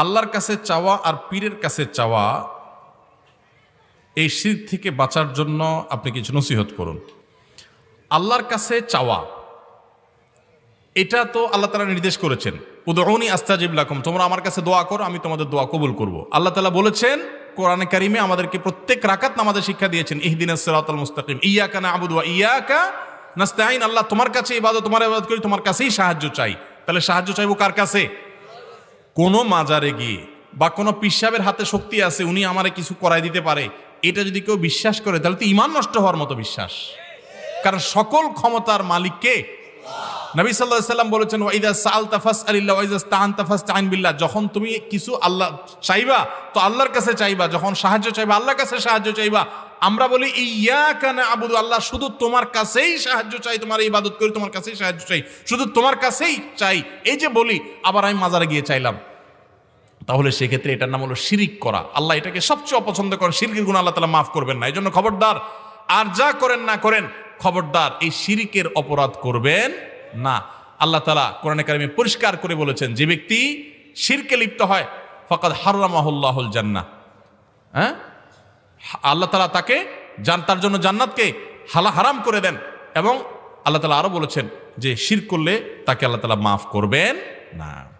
আল্লাহর কাছে চাওয়া আর পীরের কাছে চাওয়া, এই শির থেকে বাঁচার জন্য আপনি কিছু নসিহত করুন। আল্লাহর কাছে চাওয়া, এটা তো আল্লাহ তালা নির্দেশ করেছেন। উদরণী আস্তাজিব লাকুম, তোমরা আমার কাছে দোয়া করো, আমি তোমাদের দোয়া কবুল করব। আল্লাহ তালা বলেছেন, কোরআনে কারিমে আমাদেরকে প্রত্যেক রাকাত আমাদের শিক্ষা দিয়েছেন ইহদিন সিরাতাল মুস্তাকিম, ইয়াকা না আবুদুয়া ইয়াকা নাস্তাইন আল্লাহ তোমার কাছে ইবাদত, তোমার ইবাদত করি, তোমার কাছেই সাহায্য চাই। তাহলে সাহায্য চাইব কার কাছে? কোনো মাজারে গিয়ে বা কোনো পিসাবের হাতে শক্তি আছে, উনি আমারে কিছু করাই দিতে পারে, এটা যদি কেউ বিশ্বাস করে, তাহলে তো ইমান নষ্ট হওয়ার মতো বিশ্বাস। কারণ সকল ক্ষমতার মালিককে নবী সাল্লাম বলেছেন ওয়াইদা সাল তাফাস আলিল্লাহ ওয়াইদা স্তান তাফাস তাইন বিল্লাহ। যখন তুমি কিছু আল্লাহ চাইবা, তো আল্লাহর কাছে চাইবা, যখন সাহায্য চাইবা, আল্লাহর কাছে সাহায্য চাইবা আমরা বলি ইয়া কানে আবুদু আল্লাহ শুধু তোমার কাছেই সাহায্য চাই, তোমার ইবাদত করি, তোমার কাছেই সাহায্য চাই, শুধু তোমার কাছেই চাই। এই যে বলি, আবার আমি মাজারে গিয়ে চাইলাম। তাহলে সেক্ষেত্রে এটার নাম হলো শিরিক করা। আল্লাহ এটাকে সবচেয়ে অপছন্দ করেন। শিরকের গুণ আল্লাহ তালা মাফ করবেন না। এই জন্য খবরদার, আর যা করেন না করেন, খবরদার, এই শিরিকের অপরাধ করবেন না। আল্লাহ তালা কোরআন কারিমে পরিষ্কার করে বলেছেন, যে ব্যক্তি শিরকে লিপ্ত হয় ফকাত হারামাহুল্লাহুল জান্না হ্যাঁ? আল্লাহ তালা তাকে জান, তার জন্য জান্নাতকে হালা, হারাম করে দেন এবং আল্লাহ তালা আরও বলেছেন যে শির করলে তাকে আল্লাহ তালা মাফ করবেন না।